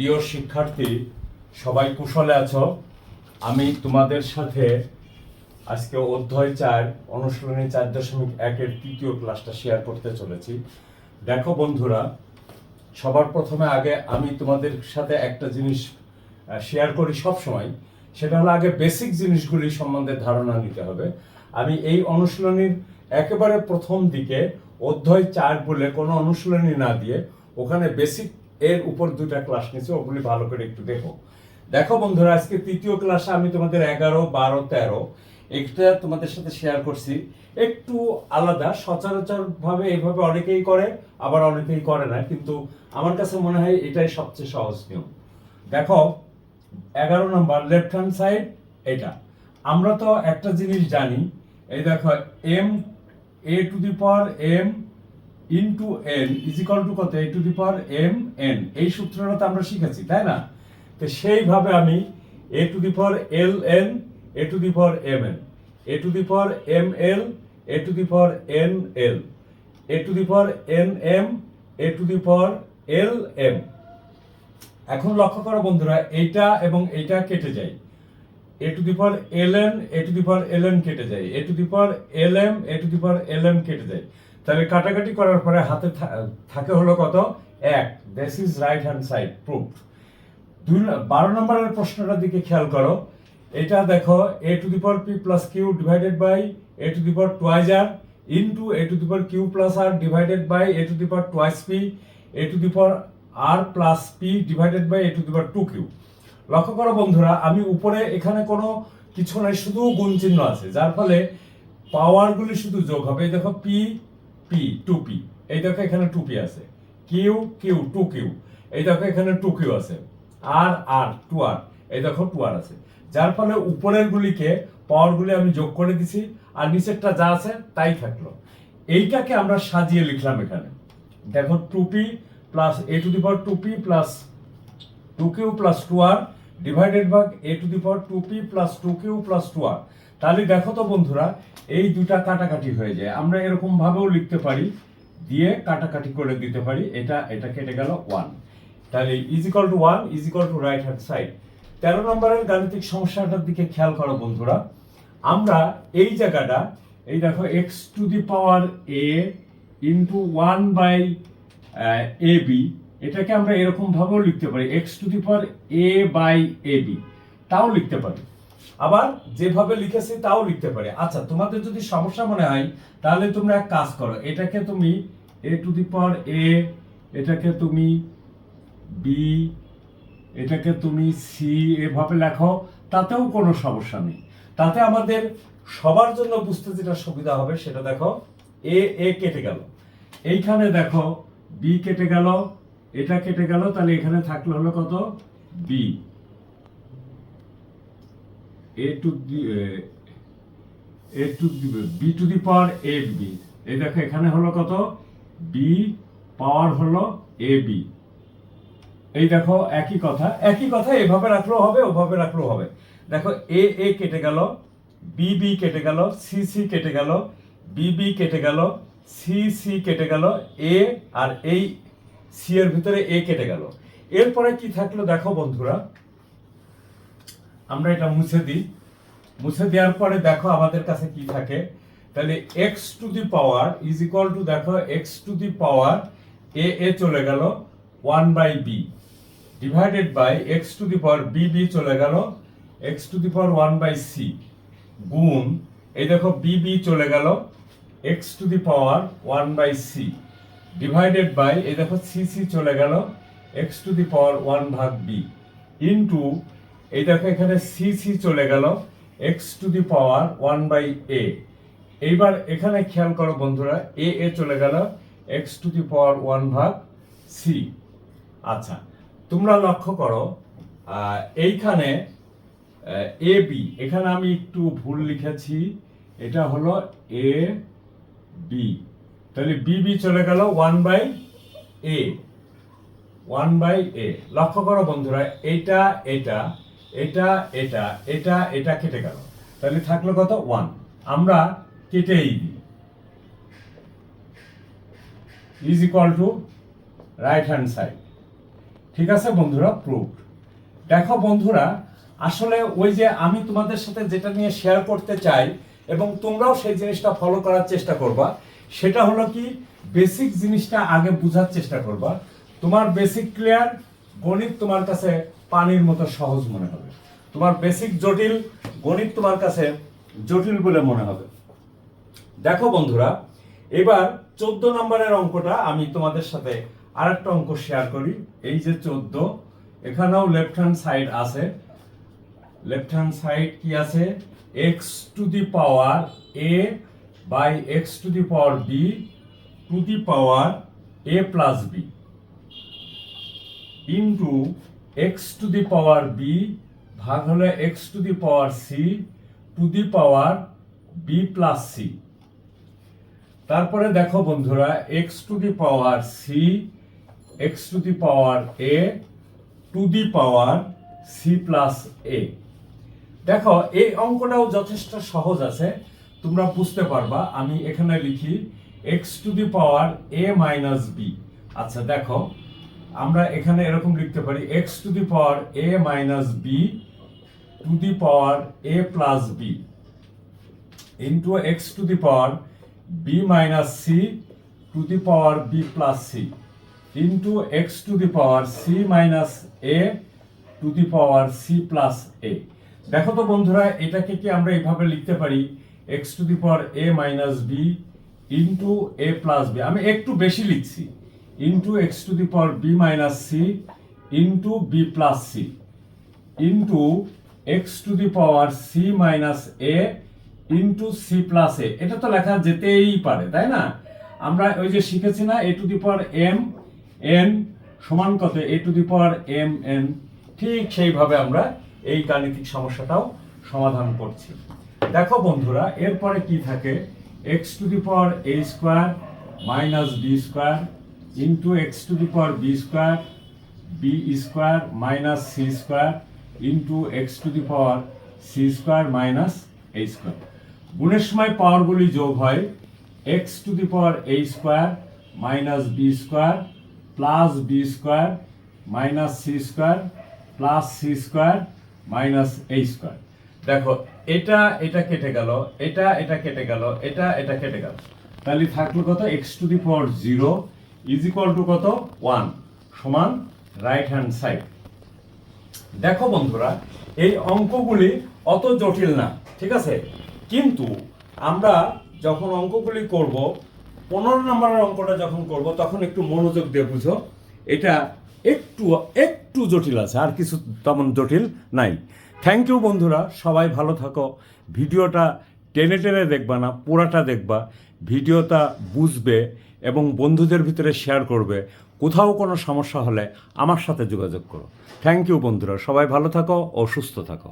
প্রিয় শিক্ষার্থী, সবাই কুশলে আছো। আমি তোমাদের সাথে আজকে অধ্যায় চার, অনুশীলনী চার দশমিক একের তৃতীয় ক্লাসটা শেয়ার করতে চলেছি। দেখো বন্ধুরা, সবার প্রথমে আগে আমি তোমাদের সাথে একটা জিনিস শেয়ার করি সব সময় সেটা হলো আগে বেসিক জিনিসগুলি সম্বন্ধে ধারণা নিতে হবে। আমি এই অনুশীলনীর একেবারে প্রথম দিকে অধ্যায় চার বলে কোনো অনুশীলনী না দিয়ে ওখানে বেসিক এর উপর দুটা ক্লাস নিয়েছি, ওগুলি ভালো করে একটু দেখো। দেখো বন্ধুরা, আজকে তৃতীয় ক্লাসে আমি তোমাদের এগারো, বারো, তেরো এটা তোমাদের সাথে শেয়ার করছি। একটু আলাদা সচরাচর ভাবে এইভাবে অনেকেই করে, আবার অনেকেই করে না, কিন্তু আমার কাছে মনে হয় এটাই সবচেয়ে সহজ নিয়ম। দেখো, এগারো নম্বর লেফট হ্যান্ড সাইড এটা। আমরা তো একটা জিনিস জানি, এই দেখো M A to the power M into N is equal to কত A to the power M N এই সূত্রটা তো আমরা শিখেছি তাই না তো সেইভাবে আমি A to the power L N A to the power M N A to the power M L A to the power N L A to the power N M A to the power L M এখন লক্ষ্য করো বন্ধুরা এইটা এবং এইটা কেটে যায় A to the power L N A to the power L N কেটে যায় A to the power L M A to the power L M কেটে যায় তাহলে কাটাকাটি করার পরে হাতে থাকে হলো কত? এক this is right hand side proof দুই বারো নম্বরের প্রশ্নটার দিকে খেয়াল করো। এটা দেখো A to the power P plus Q divided by A to the power twice R into A to the power Q plus R divided by A to the power twice P A to the power R plus P divided by A to the power two Q লক্ষ্য করো বন্ধুরা, আমি উপরে এখানে কোনো কিছু নাই, শুধু গুণ চিহ্ন আছে। যার ফলে পাওয়ারগুলি শুধু যোগ হবে। দেখো পি পি টু পি এই দেখো এখানে টু আছে। Q Q, two Q. এই দেখো এখানে টু কিউ আছে। R R, two R. এই দেখো টু আর আছে। যার ফলে উপরের গুলিকে পাওয়ারগুলি আমি যোগ করে দিছি, আর নিচেরটা যা আছে, তাই থাকল। এইটাকে আমরা সাজিয়ে লিখলাম এখানে। দেখো two P plus A to the power two P plus two Q plus two R divided ভাগ A to the power two plus two Q plus two R. তাহলে দেখো তো বন্ধুরা, এই দুটা কাটাকাটি হয়ে যায়। আমরা এরকম ভাবেও লিখতে পারি, দিয়ে কাটাকাটি করে দিতে পারি। এটা এটা কেটে গেল ওয়ান তাহলে is equal to one is equal to right hand side তেরো নম্বরের গাণিতিক সমস্যাটার দিকে খেয়াল করো বন্ধুরা। আমরা এই জায়গাটা, এই দেখো X to the power A into one by A B এটাকে আমরা এরকম ভাবেও লিখতে পারি। X to the power A by A B তাও লিখতে পারি। আবার যেভাবে লিখেছি তাও লিখতে পারি। আচ্ছা তোমাদের যদি সমস্যা মনে হয়, তাহলে তোমরা এক কাজ করো। এটাকে তুমি এ টু দি পাওয়ার এ এটাকে তুমি বি এটাকে তুমি সি এভাবে লেখো, তাতেও কোনো সমস্যা নেই। তাতে আমাদের সবার জন্য বুঝতে যেটা সুবিধা হবে, সেটা দেখো এ এ কেটে গেল। এইখানে দেখো বি কেটে গেল, এটা কেটে গেল, তাহলে এখানে থাকলে হলো কত? B A to A to B to the power A B এই দেখো এখানে হলো কত? বি পাওয়ার হলো এ বি এই দেখো একই কথা। একই কথা এভাবে রাখলেও হবে, ওভাবে রাখলেও হবে। দেখো এ এ কেটে গেল বি বি কেটে গেল সি সি কেটে গেল বি বি কেটে গেল সি সি কেটে গেল এ আর এই সি এর ভিতরে এ কেটে গেল। এরপরে কি থাকল দেখো বন্ধুরা? আমরা এটা মুছে দিই। মুছে দেওয়ার পরে দেখো আমাদের কাছে কি থাকে। তাহলে X to the power is equal to দেখো X to the power A A চলে গেল one by B divided by X to the power B B চলে গেল X to the power one by C গুণ, এই দেখো B B চলে গেল X to the power one by C divided by এই দেখো সি সি চলে গেল X to the power one ভাগ বি ইন্টু এই দেখো এখানে সি সি চলে গেল X to the power one by A এইবার এখানে খেয়াল করো বন্ধুরা এ এ চলে গেল X to the power one ভাগ সি আচ্ছা তোমরা লক্ষ্য করো এইখানে এ বি এখানে আমি একটু ভুল লিখেছি, এটা হলো এ বি তাহলে বি বি চলে গেল one by A one by A লক্ষ্য করো বন্ধুরা এটা এটা এটা এটা এটা এটা কেটে গেল। তাহলে থাকল কত? ওয়ান আমরা কেটেই দিই। Is equal to right hand side ঠিক আছে বন্ধুরা? প্রুফ দেখো বন্ধুরা, আসলে ওই যে আমি তোমাদের সাথে যেটা নিয়ে শেয়ার করতে চাই এবং তোমরাও সেই জিনিসটা ফলো করার চেষ্টা করবা, সেটা হলো কি বেসিক জিনিসটা আগে বোঝার চেষ্টা করবা। তোমার বেসিক ক্লিয়ার গণিত তোমার কাছে পানির মতো সহজ মনে হবে। তোমার বেসিক জটিল গণিত তোমার কাছে জটিল বলে মনে হবে। দেখো বন্ধুরা, এবার চোদ্দ নম্বরের অঙ্কটা আমি তোমাদের সাথে আরেকটা অঙ্ক শেয়ার করি। এই যে চোদ্দ, এখানেও লেফট হ্যান্ড সাইড আছে। লেফট হ্যান্ড সাইড কি আছে? X to the power A by X to the power B to the power A plus B into X to the power B ভাগ হলে X to the power C to the power B plus C তারপরে দেখো বন্ধুরা X to the power C X to the power A to the power C plus A দেখো, এই অঙ্কটাও যথেষ্ট সহজ আছে, তোমরা বুঝতে পারবা। আমি এখানে লিখি X to the power A minus B আচ্ছা দেখো আমরা এখানে এরকম লিখতে পারি X to the power A minus B to the power A plus B into X to the power B minus C to the power B plus C into X to the power C minus A to the power C plus A দেখো তো বন্ধুরা, এটাকে কি আমরা এইভাবে লিখতে পারি? X to the power A minus B into A plus B আমি একটু বেশি লিখছি। Into x to the power b minus c into b plus c. Into X to the power C minus A into C plus A এটা তো লেখা যেতেই পারে, তাই না? আমরা ওই যে শিখেছি না A to the power M N সমান কত? A to the power M N ঠিক সেইভাবে আমরা এই গাণিতিক সমস্যাটাও সমাধান করছি। দেখো বন্ধুরা, এরপরে কি থাকে? X to the power A square minus B square into X to the power B square B square minus C square into X to the power C square minus A square গুণের সময় পাওয়ারগুলি যোগ হয় X to the power A square minus B square plus B square minus C square plus C square minus A square দেখো, এটা এটা কেটে গেল, এটা এটা কেটে গেল, এটা এটা কেটে গেল। তাহলে থাকল কত? X to the power zero is equal to কত? ওয়ান সমান রাইট হ্যান্ড সাইড দেখো বন্ধুরা, এই অঙ্কগুলি অত জটিল না, ঠিক আছে? কিন্তু আমরা যখন অঙ্কগুলি করব, পনেরো নম্বরের অঙ্কটা যখন করব, তখন একটু মনোযোগ দিয়ে বুঝো। এটা একটু একটু জটিল আছে, আর কিছু তেমন জটিল নাই। থ্যাংক ইউ বন্ধুরা, সবাই ভালো থাকো। ভিডিওটা টেনে টেনে দেখবা না, পুরাটা দেখবা। ভিডিওটা বুঝবে এবং বন্ধুদের ভিতরে শেয়ার করবে। কোথাও কোনো সমস্যা হলে আমার সাথে যোগাযোগ করো। থ্যাংক ইউ বন্ধুরা। সবাই ভালো থাকো ও সুস্থ থাকো।